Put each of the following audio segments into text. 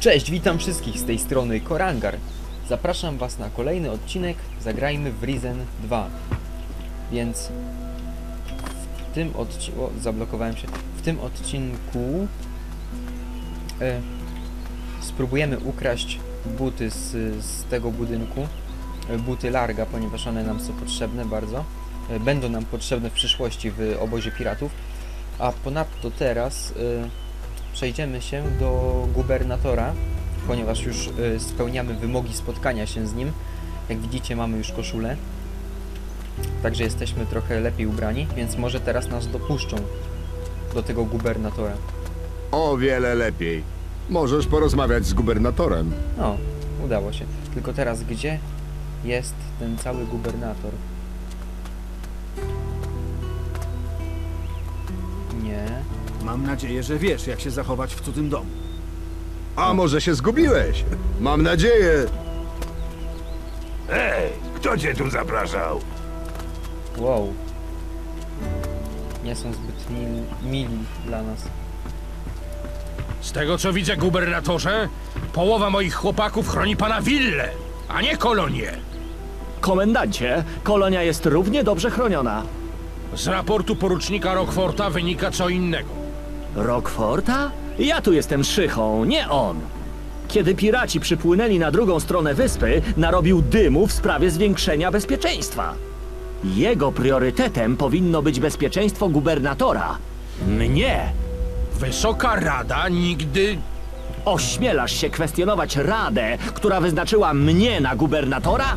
Cześć, witam wszystkich z tej strony Korangar. Zapraszam Was na kolejny odcinek Zagrajmy w Risen 2. Więc w tym odcinku... Zablokowałem się. W tym odcinku e, spróbujemy ukraść buty z, z tego budynku. E, Buty Larga, ponieważ one nam są potrzebne bardzo. E, Będą nam potrzebne w przyszłości w obozie piratów. A ponadto teraz... przejdziemy się do gubernatora, ponieważ już y, spełniamy wymogi spotkania się z nim. Jak widzicie, mamy już koszulę. Także jesteśmy trochę lepiej ubrani, więc może teraz nas dopuszczą do tego gubernatora. O wiele lepiej. Możesz porozmawiać z gubernatorem. No, udało się. Tylko teraz gdzie jest ten cały gubernator? Mam nadzieję, że wiesz, jak się zachować w cudzym domu. A może się zgubiłeś? Mam nadzieję. Ej, kto cię tu zapraszał? Wow. Nie są zbyt mili, mili dla nas. Z tego co widzę, gubernatorze, połowa moich chłopaków chroni pana willę, a nie kolonię. Komendancie, kolonia jest równie dobrze chroniona. Z raportu porucznika Rockforta wynika co innego. Rockforta? Ja tu jestem szychą, nie on. Kiedy piraci przypłynęli na drugą stronę wyspy, narobił dymu w sprawie zwiększenia bezpieczeństwa. Jego priorytetem powinno być bezpieczeństwo gubernatora. Mnie! Wysoka Rada nigdy... Ośmielasz się kwestionować radę, która wyznaczyła mnie na gubernatora?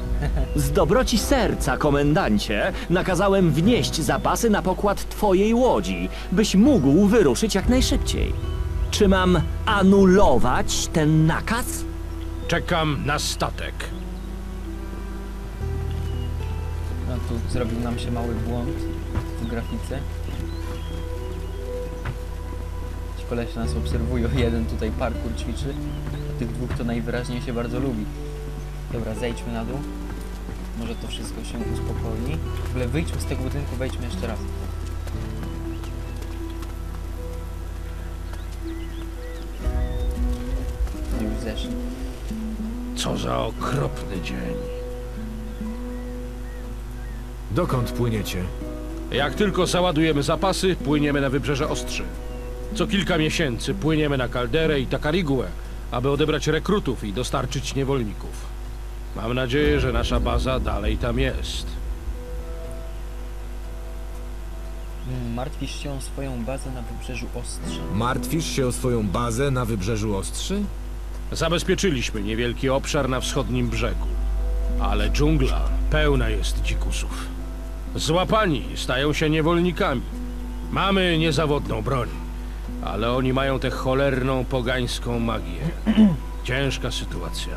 Z dobroci serca, komendancie, nakazałem wnieść zapasy na pokład twojej łodzi, byś mógł wyruszyć jak najszybciej. Czy mam anulować ten nakaz? Czekam na statek. No tu zrobił nam się mały błąd w grafice. Kolesie nas obserwują, jeden tutaj parkour ćwiczy, a tych dwóch to najwyraźniej się bardzo lubi. Dobra, zejdźmy na dół. Może to wszystko się uspokoi. W ogóle wyjdźmy z tego budynku, wejdźmy jeszcze raz. No już zeszli. Co za okropny dzień. Dokąd płyniecie? Jak tylko załadujemy zapasy, płyniemy na wybrzeże Ostrzy. Co kilka miesięcy płyniemy na Kalderę i Takariguę, aby odebrać rekrutów i dostarczyć niewolników. Mam nadzieję, że nasza baza dalej tam jest. Martwisz się o swoją bazę na wybrzeżu Ostrza. Martwisz się o swoją bazę na wybrzeżu Ostrzy? Zabezpieczyliśmy niewielki obszar na wschodnim brzegu, ale dżungla pełna jest dzikusów. Złapani stają się niewolnikami. Mamy niezawodną broń, ale oni mają tę cholerną pogańską magię. Ciężka sytuacja.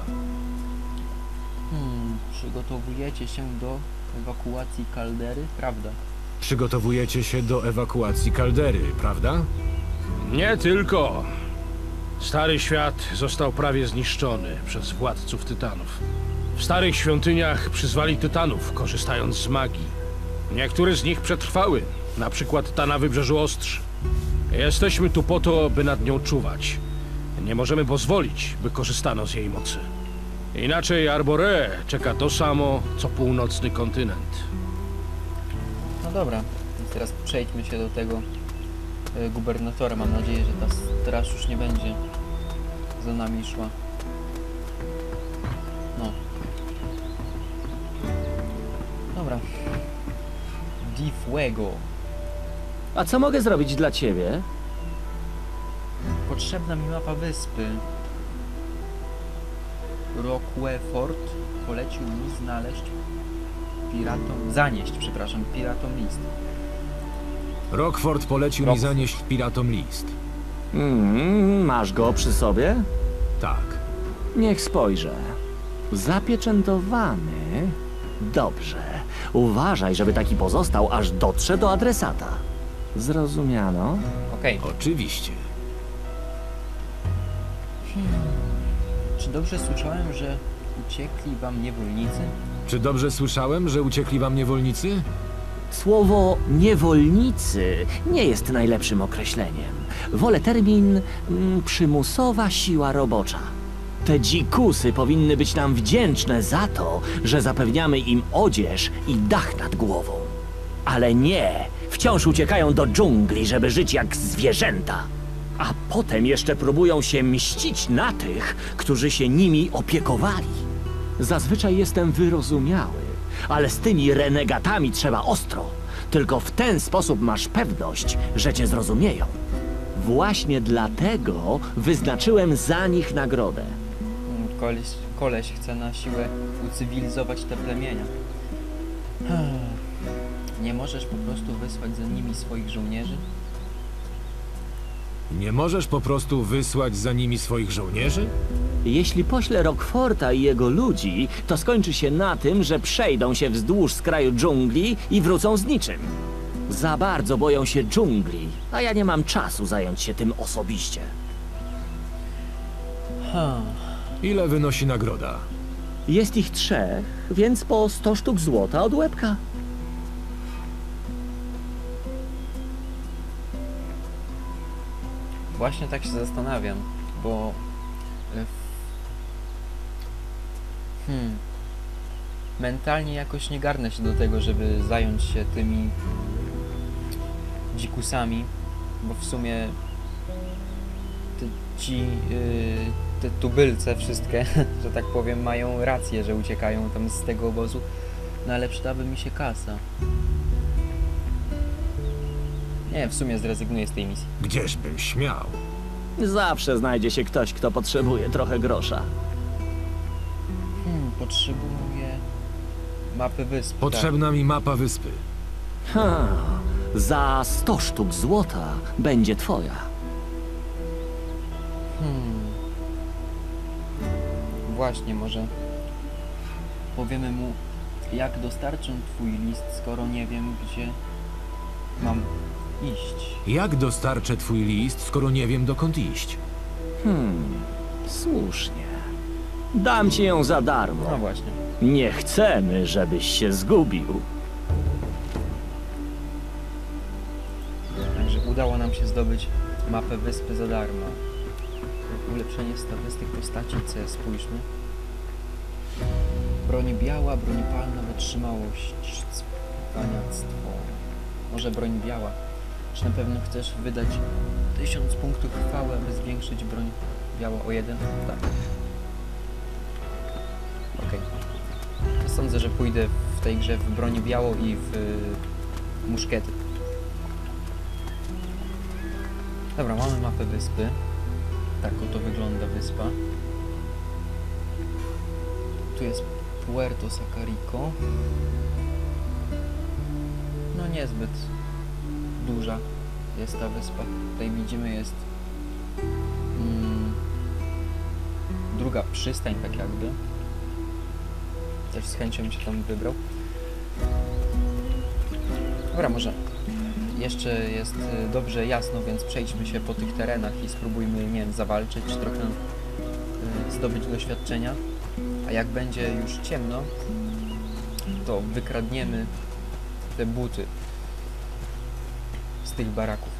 Hmm, przygotowujecie się do ewakuacji kaldery? Prawda. Przygotowujecie się do ewakuacji kaldery, prawda? Nie tylko. Stary świat został prawie zniszczony przez władców tytanów. W starych świątyniach przyzwali tytanów, korzystając z magii. Niektóre z nich przetrwały, na przykład ta na wybrzeżu Ostrz. Jesteśmy tu po to, by nad nią czuwać. Nie możemy pozwolić, by korzystano z jej mocy. Inaczej Arbore czeka to samo, co północny kontynent. No dobra, więc teraz przejdźmy się do tego e, gubernatora. Mam nadzieję, że ta straż już nie będzie za nami szła. No. Dobra. Di Fuego. A co mogę zrobić dla ciebie? Potrzebna mi mapa wyspy. Rockwefort polecił mi znaleźć piratom, zanieść, przepraszam, piratom list. Rockford polecił Rock- mi zanieść piratom list. Mm, masz go przy sobie? Tak. Niech spojrzę. Zapieczętowany. Dobrze. Uważaj, żeby taki pozostał, aż dotrze do adresata. Zrozumiano? Okej, Oczywiście. czy dobrze słyszałem, że uciekli wam niewolnicy? Czy dobrze słyszałem, że uciekli wam niewolnicy? Słowo niewolnicy nie jest najlepszym określeniem. Wolę termin mm, przymusowa siła robocza. Te dzikusy powinny być nam wdzięczne za to, że zapewniamy im odzież i dach nad głową. Ale nie, wciąż uciekają do dżungli, żeby żyć jak zwierzęta. A potem jeszcze próbują się mścić na tych, którzy się nimi opiekowali. Zazwyczaj jestem wyrozumiały, ale z tymi renegatami trzeba ostro. Tylko w ten sposób masz pewność, że cię zrozumieją. Właśnie dlatego wyznaczyłem za nich nagrodę. Koleś, koleś chce na siłę ucywilizować te plemienia. Nie możesz po prostu wysłać za nimi swoich żołnierzy? Nie możesz po prostu wysłać za nimi swoich żołnierzy? Jeśli poślę Rockforta i jego ludzi, to skończy się na tym, że przejdą się wzdłuż skraju dżungli i wrócą z niczym. Za bardzo boją się dżungli, a ja nie mam czasu zająć się tym osobiście. Ha, Ile wynosi nagroda? Jest ich trzech, więc po 100 sztuk złota od łebka. Właśnie tak się zastanawiam, bo... y, Hmm... Mentalnie jakoś nie garnę się do tego, żeby zająć się tymi dzikusami, bo w sumie te, ci, yy, te tubylce wszystkie, że tak powiem, mają rację, że uciekają tam z tego obozu, no ale przydałaby mi się kasa. Nie, w sumie zrezygnuję z tej misji. Gdzieżbym śmiał? Zawsze znajdzie się ktoś, kto potrzebuje trochę grosza. Hmm, potrzebuję mapy wysp. tak. Potrzebna mi mapa wyspy. Ha, za 100 sztuk złota będzie twoja. Tak. Hmm. Właśnie, może powiemy mu, jak dostarczę twój list, skoro nie wiem, gdzie mam iść. Jak dostarczę twój list, skoro nie wiem dokąd iść? Hmm, słusznie. Dam ci ją za darmo. No właśnie. Nie chcemy, żebyś się zgubił. Także udało nam się zdobyć mapę wyspy za darmo. Ulepszenie statystyk postaci C, spójrzmy. Broń biała, broń palna, wytrzymałość, cwaniactwo. Może broń biała. Czy na pewno chcesz wydać 1000 punktów chwały, aby zwiększyć broń biała o jeden? Tak. To Sądzę, że pójdę w tej grze w broń białą i w y, muszkiety. Dobra, mamy mapę wyspy. Tak oto wygląda wyspa. Tu jest Puerto Sacarico. No niezbyt duża jest ta wyspa. Tutaj widzimy jest mm, druga przystań tak jakby. Też z chęcią się tam wybrał. Dobra, może jeszcze jest y, dobrze jasno, więc przejdźmy się po tych terenach i spróbujmy, nie wiem, zawalczyć, trochę y, zdobyć doświadczenia. A jak będzie już ciemno, to wykradniemy te buty tych baraków.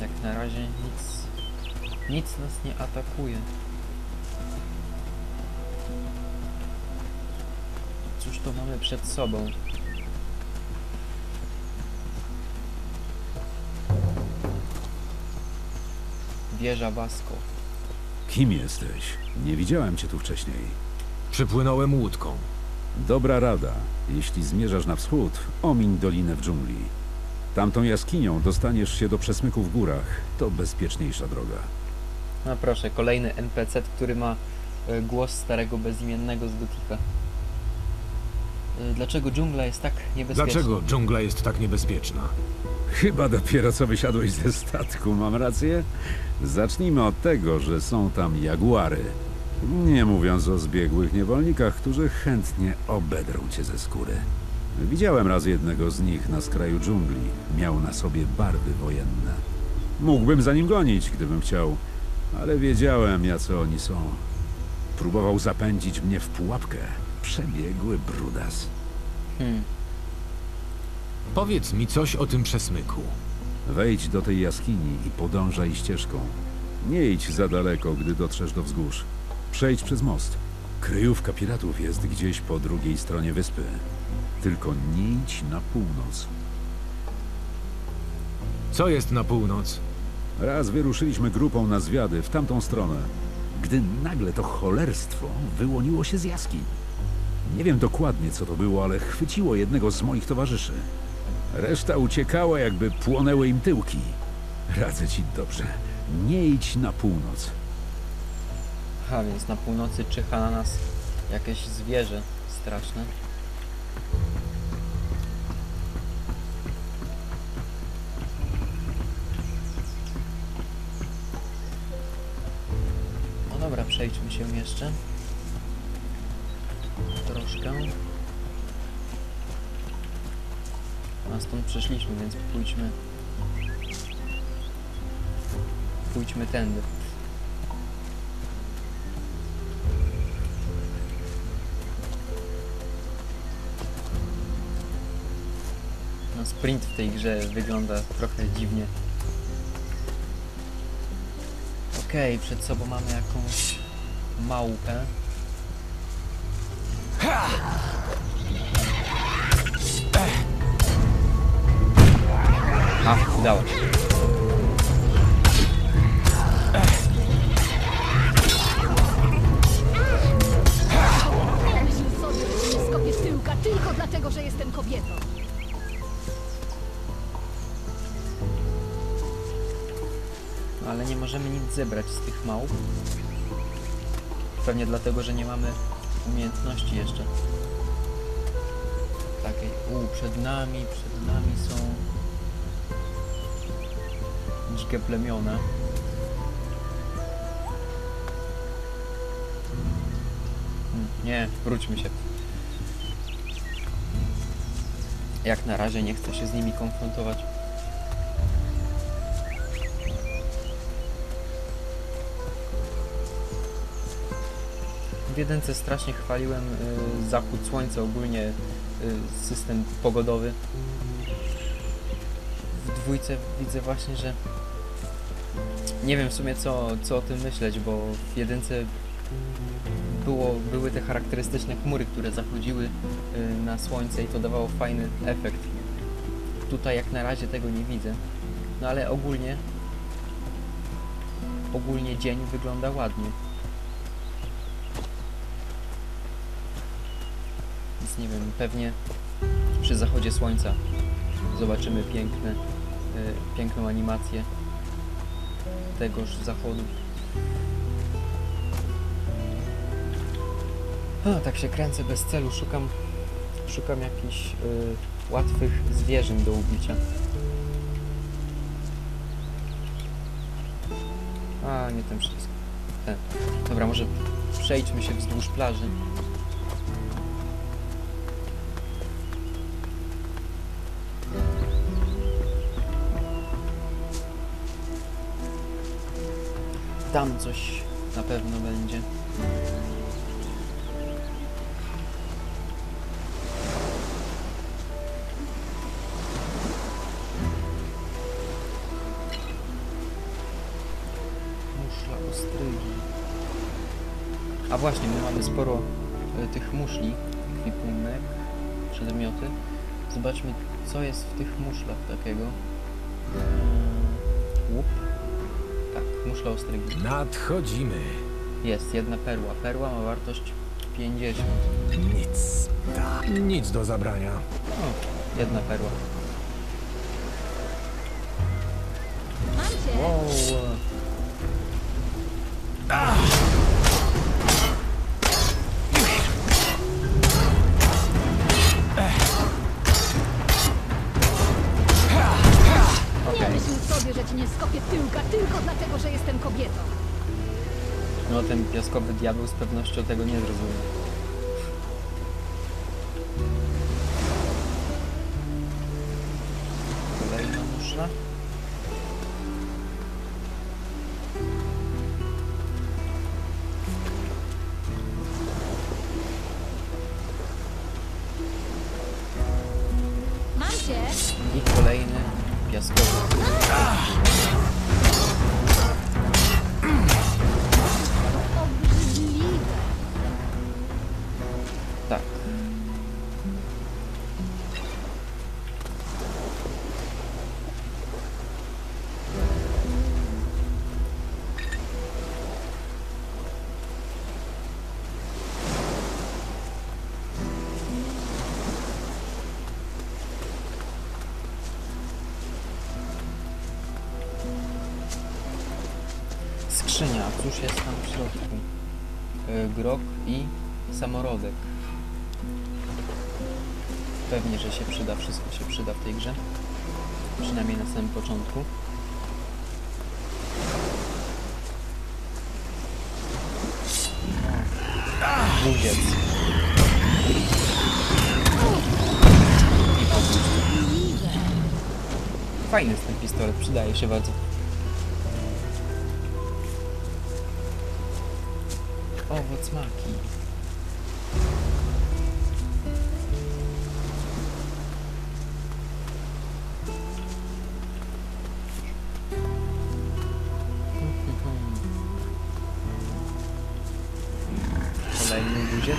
Jak na razie nic, nic nas nie atakuje. Cóż to mamy przed sobą? Wieża Vasco. Kim jesteś? Nie widziałem cię tu wcześniej. Przypłynąłem łódką. Dobra rada. Jeśli zmierzasz na wschód, omiń dolinę w dżungli. Tamtą jaskinią dostaniesz się do przesmyku w górach. To bezpieczniejsza droga. No proszę, kolejny NPC, który ma e, głos starego bezimiennego z Gotika. E, Dlaczego dżungla jest tak niebezpieczna? Dlaczego dżungla jest tak niebezpieczna? Chyba dopiero co wysiadłeś ze statku, mam rację? Zacznijmy od tego, że są tam jaguary. Nie mówiąc o zbiegłych niewolnikach, którzy chętnie obedrą cię ze skóry. Widziałem raz jednego z nich na skraju dżungli. Miał na sobie barwy wojenne. Mógłbym za nim gonić, gdybym chciał, Ale wiedziałem, jacy oni są. Próbował zapędzić mnie w pułapkę. Przebiegły brudas. Hmm. Powiedz mi coś o tym przesmyku. Wejdź do tej jaskini i podążaj ścieżką. Nie idź za daleko, gdy dotrzesz do wzgórz. Przejdź przez most. Kryjówka piratów jest gdzieś po drugiej stronie wyspy. Tylko nie idź na północ. Co jest na północ? Raz wyruszyliśmy grupą na zwiady w tamtą stronę, gdy nagle to cholerstwo wyłoniło się z jaskiń. Nie wiem dokładnie, co to było, ale chwyciło jednego z moich towarzyszy. Reszta uciekała, jakby płonęły im tyłki. Radzę ci dobrze. Nie idź na północ. Aha, więc na północy czyha na nas jakieś zwierzę straszne. No dobra, przejdźmy się jeszcze. Troszkę. A stąd przyszliśmy, więc pójdźmy. Pójdźmy tędy. No sprint w tej grze wygląda trochę dziwnie. Okej, przed sobą mamy jakąś małpę. A, udało się. Skopię że ale nie możemy nic zebrać z tych małp. Pewnie dlatego, że nie mamy umiejętności jeszcze. Takiej. U, przed nami, przed nami są dzikie plemiona. Hmm, Nie, wróćmy się. Jak na razie nie chcę się z nimi konfrontować. W jedynce strasznie chwaliłem y, zachód słońca, ogólnie y, system pogodowy. W dwójce widzę właśnie, że nie wiem w sumie co, co o tym myśleć, bo w jedynce było, były te charakterystyczne chmury, które zachodziły y, na słońce i to dawało fajny efekt. Tutaj jak na razie tego nie widzę. No ale ogólnie ogólnie dzień wygląda ładnie. Więc nie wiem, pewnie przy zachodzie słońca zobaczymy piękne, y, piękną animację tegoż zachodu. A, tak się kręcę bez celu, szukam, szukam jakichś y, łatwych zwierzyn do ubicia. A, nie ten wszystko. Ten. Dobra, może przejdźmy się wzdłuż plaży. Tam coś na pewno będzie. Muszla ostrygi. A właśnie, my mamy sporo e, tych muszli, kwipunek, przedmioty. Zobaczmy, co jest w tych muszlach takiego. Eee, łup. Tak, muszla ostrygi. Nadchodzimy. Jest, jedna perła. Perła ma wartość 50. Nic. Tak. Nic do zabrania. O, jedna perła. Mam cię! Wow. Nie nie skopię tyłka tylko dlatego, że jestem kobietą. No ten piaskowy diabeł z pewnością tego nie zrozumie. Skrzynia, cóż jest tam w środku? E, Grok i samorodek. Pewnie, że się przyda, wszystko się przyda w tej grze. Przynajmniej na samym początku. Buziec. Fajny jest ten pistolet, przydaje się bardzo. Owoc maki. Kolejny guziec.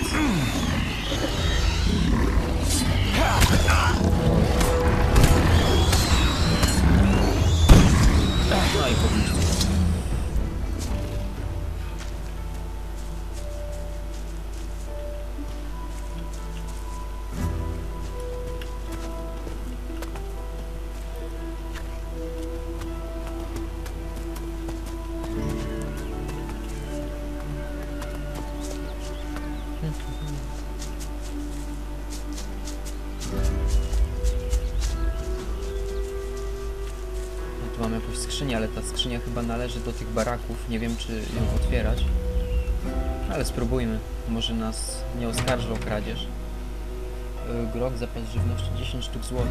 No i pobliżu. Tu mamy jakąś skrzynię, ale ta skrzynia chyba należy do tych baraków. Nie wiem, czy ją otwierać. Ale spróbujmy. Może nas nie oskarżą o kradzież. Yy, Grok, zapas żywności 10 sztuk złota.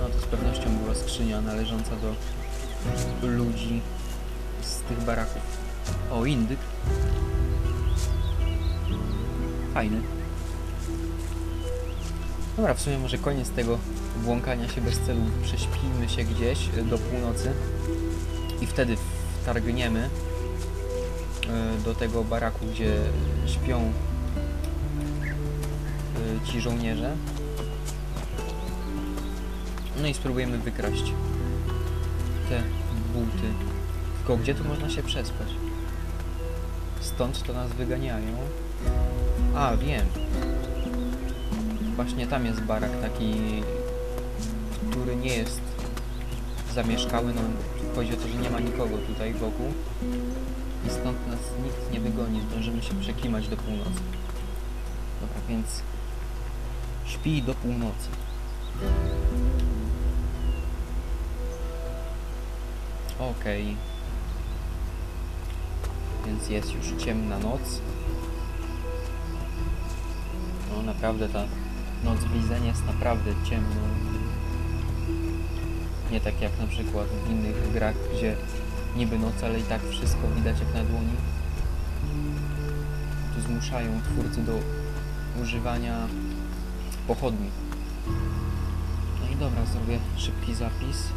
No to z pewnością była skrzynia należąca do ludzi z tych baraków. O, indyk. Fajny. Dobra, w sumie może koniec tego błąkania się bez celu. Prześpijmy się gdzieś y, do północy i wtedy wtargniemy y, do tego baraku, gdzie śpią y, ci żołnierze. No i spróbujemy wykraść te buty. Tylko gdzie tu można się przespać? Stąd to nas wyganiają. A, wiem. Właśnie tam jest barak taki, który nie jest zamieszkały. No, chodzi o to, że nie ma nikogo tutaj wokół. I stąd nas nikt nie wygoni. Zdążymy się przeklimać do północy. Dobra, więc śpi do północy. Okej. Więc jest już ciemna noc. No naprawdę ta noc w Lizenie jest naprawdę ciemna. Nie tak jak na przykład w innych grach, gdzie niby noc, ale i tak wszystko widać jak na dłoni. Tu zmuszają twórcy do używania pochodni. No i dobra, zrobię szybki zapis.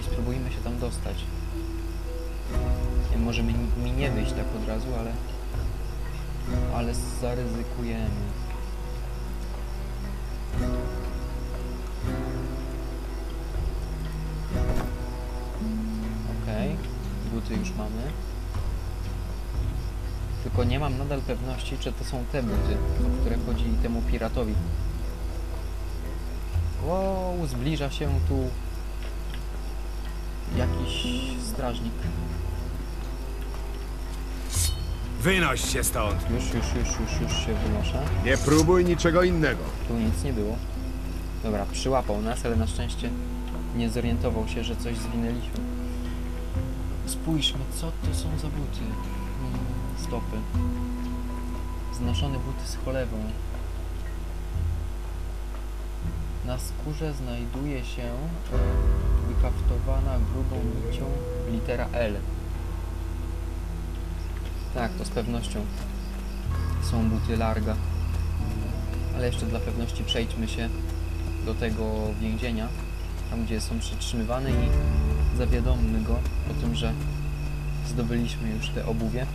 I spróbujmy się tam dostać. Może mi, mi nie wyjść tak od razu, ale ale zaryzykujemy. Okej, buty już mamy. Tylko nie mam nadal pewności, czy to są te buty, o które chodzi temu piratowi. Wow, zbliża się tu jakiś strażnik. Wynoś się stąd! Już, już, już, już, już się wynoszę. Nie próbuj niczego innego. Tu nic nie było. Dobra, przyłapał nas, ale na szczęście nie zorientował się, że coś zwinęliśmy. Spójrzmy, co to są za buty. Mm, Stopy. Znoszone buty z cholewą. Na skórze znajduje się e, wykaftowana grubą nicią litera L. Tak, to z pewnością są buty Larga. Ale jeszcze dla pewności przejdźmy się do tego więzienia, tam gdzie są przetrzymywane i zawiadommy go o tym, że zdobyliśmy już te obuwie.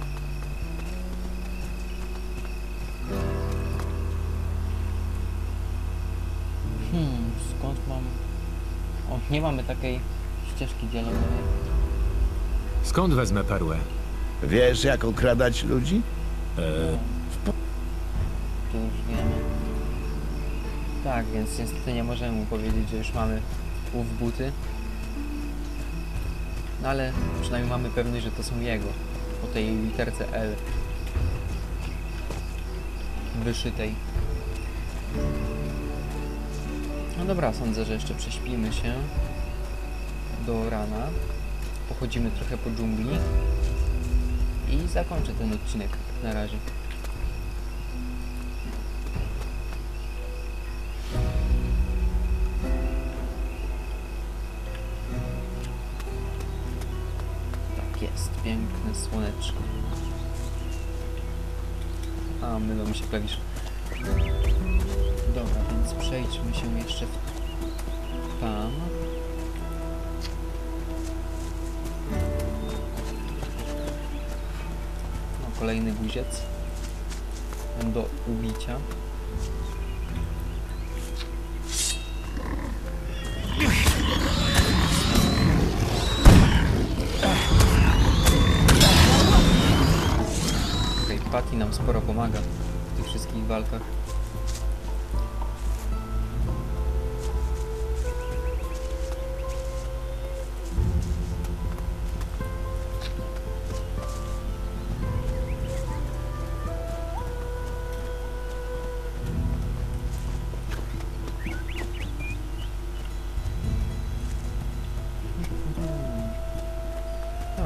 Hmm, skąd mam... O, nie mamy takiej ścieżki dialogowej. Skąd wezmę perłę? Wiesz, jak okradać ludzi? To już wiemy. Tak, więc niestety nie możemy mu powiedzieć, że już mamy ów buty. No ale przynajmniej mamy pewność, że to są jego. Po tej literce L. Wyszytej. No dobra, sądzę, że jeszcze prześpimy się do rana. Pochodzimy trochę po dżungli. I zakończę ten odcinek na razie. Tak jest, piękne słoneczko. A, mylą mi się klawisze. Dobra, więc przejdźmy się jeszcze w kolejny guziec. Do ubicia. Okej, Patty nam sporo pomaga w tych wszystkich walkach.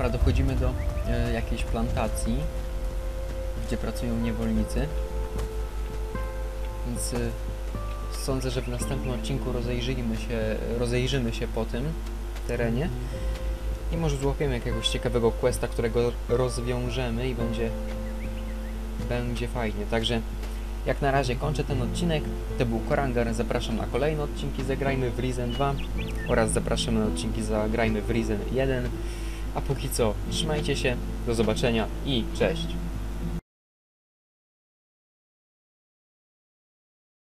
Dobra, dochodzimy do e, jakiejś plantacji, gdzie pracują niewolnicy. Więc e, sądzę, że w następnym odcinku rozejrzyjmy się, rozejrzymy się po tym terenie i może złapiemy jakiegoś ciekawego questa, którego rozwiążemy i będzie będzie fajnie. Także jak na razie kończę ten odcinek. To był Korangar. Zapraszam na kolejne odcinki Zagrajmy w Risen 2 oraz zapraszam na odcinki Zagrajmy w Risen 1. A póki co, trzymajcie się, do zobaczenia i cześć!